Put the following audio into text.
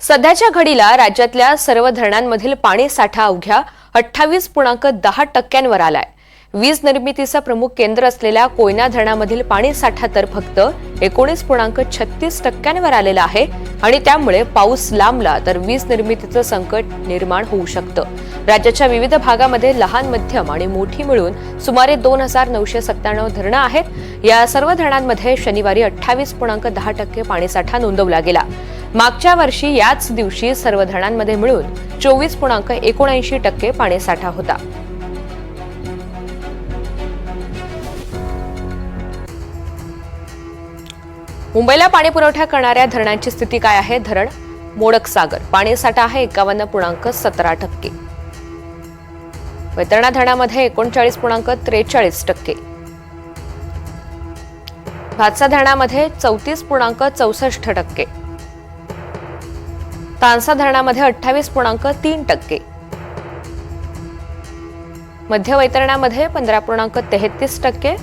सध्याच्या घडीला राज्यातल्या सर्व धरणांमधील पाणी साठा अवघ्या अठ्ठावीस पूर्णांक दहा टक्क्यांवर आलाय. वीज निर्मितीचं प्रमुख केंद्र असलेल्या कोयना धरणामधील पाणी साठा तर फक्त एकोणीस पूर्णांक छत्तीस टक्क्यांवर आलेला आहे आणि त्यामुळे पाऊस लांबला तर वीज निर्मितीचं संकट निर्माण होऊ शकतं. राज्याच्या विविध भागामध्ये लहान मध्यम आणि मोठी मिळून सुमारे दोन हजार नऊशे सत्त्याण्णव धरणं आहेत. या सर्व धरणांमध्ये शनिवारी अठ्ठावीस पूर्णांक दहा टक्के पाणीसाठा नोंदवला गेला. मागच्या वर्षी याच दिवशी सर्व धरणांमध्ये मिळून चोवीस पूर्णांक एकोणऐंशी टक्के पाणीसाठा होता. मुंबईला पाणी पुरवठा करणाऱ्या धरणांची स्थिती काय आहे? धरण मोडक सागर. पाणीसाठा आहे एकावन्न पूर्णांक सतरा टक्के. वैतरणा धरणामध्ये एकोणचाळीस पूर्णांक त्रेचाळीस टक्के. भातसा धरणामध्ये चौतीस पूर्णांक चौसष्ट टक्के. तानसा धरणामध्ये अठ्ठावीस पूर्णांक तीन टक्के. मध्य वैतरणामध्ये पंधरा पूर्णांक तेहतीस टक्के.